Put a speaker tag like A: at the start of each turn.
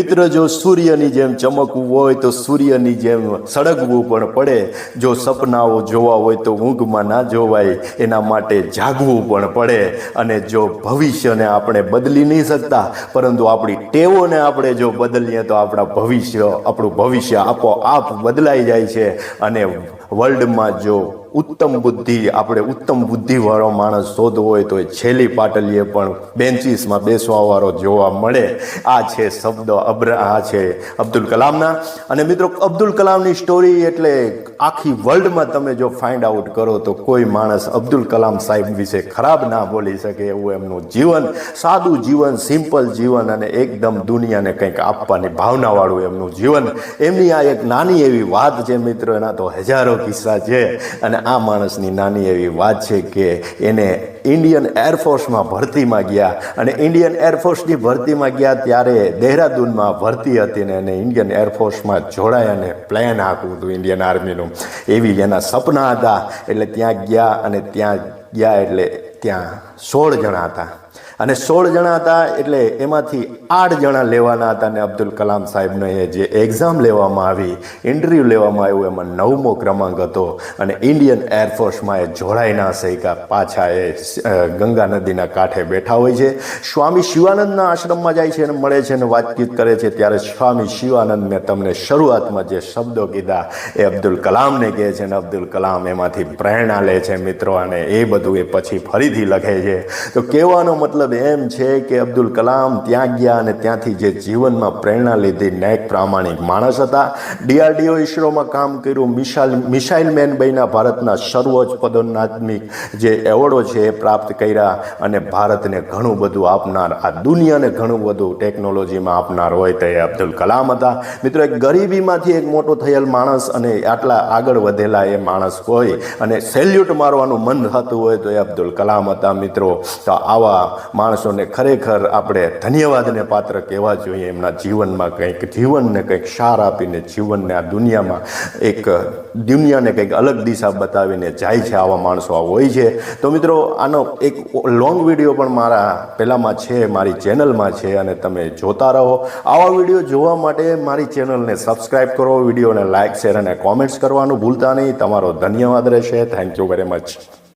A: મિત્ર જો સૂર્યની જેમ ચમકવું હોય તો સૂર્યની જેમ સળગવું પણ પડે. જો સપનાઓ જોવા હોય તો ઊંઘમાં ના જોવાય, એના માટે જાગવું પણ પડે. અને જો ભવિષ્યને આપણે બદલી નહીં શકતા, પરંતુ આપણી ટેવોને આપણે જો બદલીએ તો આપણા ભવિષ્ય, આપણું ભવિષ્ય આપોઆપ બદલાઈ જાય છે. અને વર્લ્ડમાં જો ઉત્તમ બુદ્ધિ, આપણે ઉત્તમ બુદ્ધિવાળો માણસ શોધવો હોય તો એ છેલ્લી પાટલીએ પણ બેન્ચીસમાં બેસવાવાળો જોવા મળે. આ છે શબ્દ અબ્ર, આ છે અબ્દુલ કલામના. અને મિત્રો, અબ્દુલ કલામની સ્ટોરી એટલે આખી વર્લ્ડમાં તમે જો ફાઇન્ડ આઉટ કરો તો કોઈ માણસ અબ્દુલ કલામ સાહેબ વિશે ખરાબ ના બોલી શકે એવું એમનું જીવન. સાદું જીવન સિમ્પલ જીવન અને એકદમ દુનિયાને કંઈક આપવાની ભાવનાવાળું એમનું જીવન. એમની આ એક નાની એવી વાત છે મિત્રો, એના તો હજારો કિસ્સા છે. અને આ માણસની નાની એવી વાત છે કે એને ઇન્ડિયન એરફોર્સમાં ભરતીમાં ગયા અને ઇન્ડિયન એરફોર્સની ભરતીમાં ગયા ત્યારે દહેરાદૂનમાં ભરતી હતી ને એને ઇન્ડિયન એરફોર્સમાં જોડાયા અને પ્લેન આપ્યું હતું ઇન્ડિયન આર્મીનું. એવી એના સપના હતા. એટલે ત્યાં ગયા અને ત્યાં ગયા એટલે ત્યાં સોળ જણા હતા. અને સોળ જણા હતા એટલે એમાંથી આઠ જણા લેવાના હતા અને અબ્દુલ કલામ સાહેબને જે એક્ઝામ લેવામાં આવી ઇન્ટરવ્યૂ લેવામાં આવ્યું, એમાં નવમો ક્રમાંક હતો અને ઇન્ડિયન એરફોર્સમાં એ જોડાઈ ના શક્યા. પાછા એ ગંગા નદીના કાંઠે બેઠા હોય છે. સ્વામી શિવાનંદના આશ્રમમાં જાય છે અને મળે છે અને વાતચીત કરે છે. ત્યારે સ્વામી શિવાનંદ મેં તમને શરૂઆતમાં જે શબ્દો કીધા, એ અબ્દુલ કલામને કહે છે અને અબ્દુલ કલામ એમાંથી પ્રેરણા લે છે મિત્રો અને એ બધું એ પછી ફરીથી લખે છે. તો કહેવાનો મતલબ એમ છે કે અબ્દુલ કલામ ત્યાં ગયા અને ત્યાંથી જે જીવનમાં પ્રેરણા લીધી, નેક પ્રામાણિક માણસ હતા. ડીઆરડીઓ ઇસરોમાં કામ કર્યું. મિસાઇલ મિસાઇલ મેન બન્યા ભારતના સર્વોચ્ચ પદોન્નાત્મિક જે એવોર્ડો છે એ પ્રાપ્ત કર્યા અને ભારતને ઘણું બધું આપનાર, આ દુનિયાને ઘણું બધું ટેકનોલોજીમાં આપનાર હોય તે અબ્દુલ કલામ હતા. મિત્રો, એક ગરીબીમાંથી એક મોટો થયેલ માણસ અને આટલા આગળ વધેલા એ માણસ હોય અને સેલ્યુટ મારવાનું મન થતું હોય તો એ અબ્દુલ કલામ હતા. મિત્રો, તો આવા માણસોને ખરેખર આપણે ધન્યવાદને પાત્ર કહેવા જોઈએ. એમના જીવનમાં કંઈક જીવનને કંઈક સાર આપીને જીવનને આ દુનિયામાં એક દુનિયાને કંઈક અલગ દિશા બતાવીને જાય છે આવા માણસો હોય છે. તો મિત્રો, આનો એક લોંગ વીડિયો પણ મારા પહેલાંમાં છે, મારી ચેનલમાં છે અને તમે જોતા રહો. આવા વીડિયો જોવા માટે મારી ચેનલને સબસ્ક્રાઈબ કરો વિડીયોને લાઇક શેર અને કોમેન્ટ્સ કરવાનું ભૂલતા નહીં. તમારો ધન્યવાદ રહેશે. Thank you very much